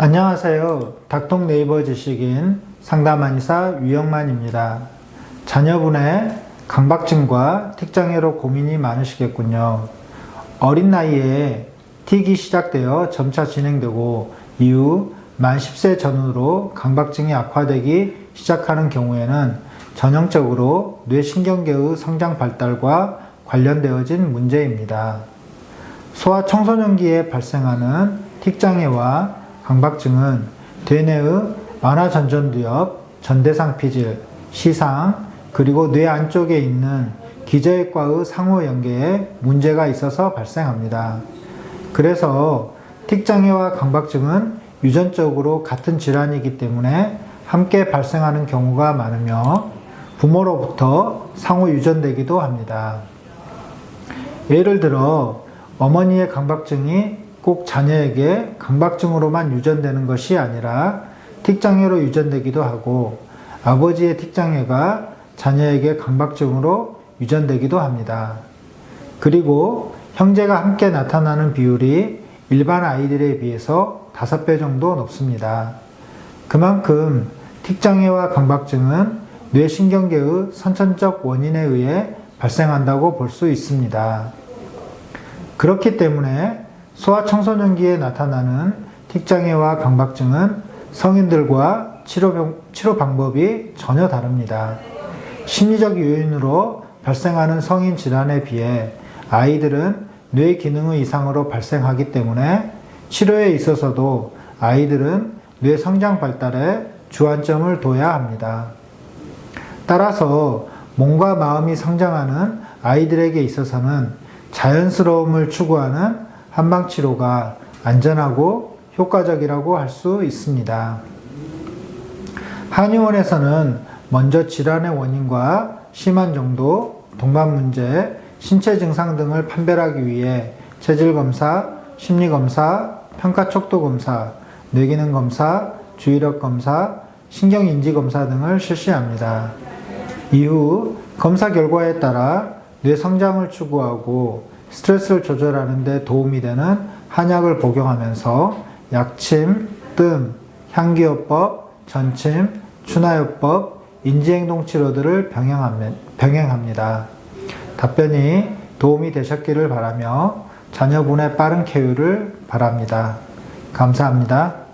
안녕하세요. 닥통 네이버 지식인 상담한의사 유영만입니다. 자녀분의 강박증과 틱장애로 고민이 많으시겠군요. 어린 나이에 틱이 시작되어 점차 진행되고 이후 만 10세 전후로 강박증이 악화되기 시작하는 경우에는 전형적으로 뇌신경계의 성장 발달과 관련되어진 문제입니다. 소아 청소년기에 발생하는 틱장애와 강박증은 대뇌의 완화전전두엽, 전대상 피질, 시상, 그리고 뇌 안쪽에 있는 기저핵과의 상호 연계에 문제가 있어서 발생합니다. 그래서 틱장애와 강박증은 유전적으로 같은 질환이기 때문에 함께 발생하는 경우가 많으며 부모로부터 상호 유전되기도 합니다. 예를 들어 어머니의 강박증이 꼭 자녀에게 강박증으로만 유전되는 것이 아니라 틱장애로 유전되기도 하고 아버지의 틱장애가 자녀에게 강박증으로 유전되기도 합니다. 그리고 형제가 함께 나타나는 비율이 일반 아이들에 비해서 5배 정도 높습니다. 그만큼 틱장애와 강박증은 뇌신경계의 선천적 원인에 의해 발생한다고 볼 수 있습니다. 그렇기 때문에 소아 청소년기에 나타나는 틱장애와 강박증은 성인들과 치료, 치료 방법이 전혀 다릅니다. 심리적 요인으로 발생하는 성인 질환에 비해 아이들은 뇌 기능의 이상으로 발생하기 때문에 치료에 있어서도 아이들은 뇌 성장 발달에 주안점을 둬야 합니다. 따라서 몸과 마음이 성장하는 아이들에게 있어서는 자연스러움을 추구하는 한방 치료가 안전하고 효과적이라고 할 수 있습니다. 한의원에서는 먼저 질환의 원인과 심한 정도, 동반 문제, 신체 증상 등을 판별하기 위해 체질 검사, 심리 검사, 평가 척도 검사, 뇌기능 검사, 주의력 검사, 신경 인지 검사 등을 실시합니다. 이후 검사 결과에 따라 뇌 성장을 추구하고 스트레스를 조절하는 데 도움이 되는 한약을 복용하면서 약침, 뜸, 향기요법, 전침, 추나요법, 인지행동 치료들을 병행합니다. 답변이 도움이 되셨기를 바라며 자녀분의 빠른 쾌유를 바랍니다. 감사합니다.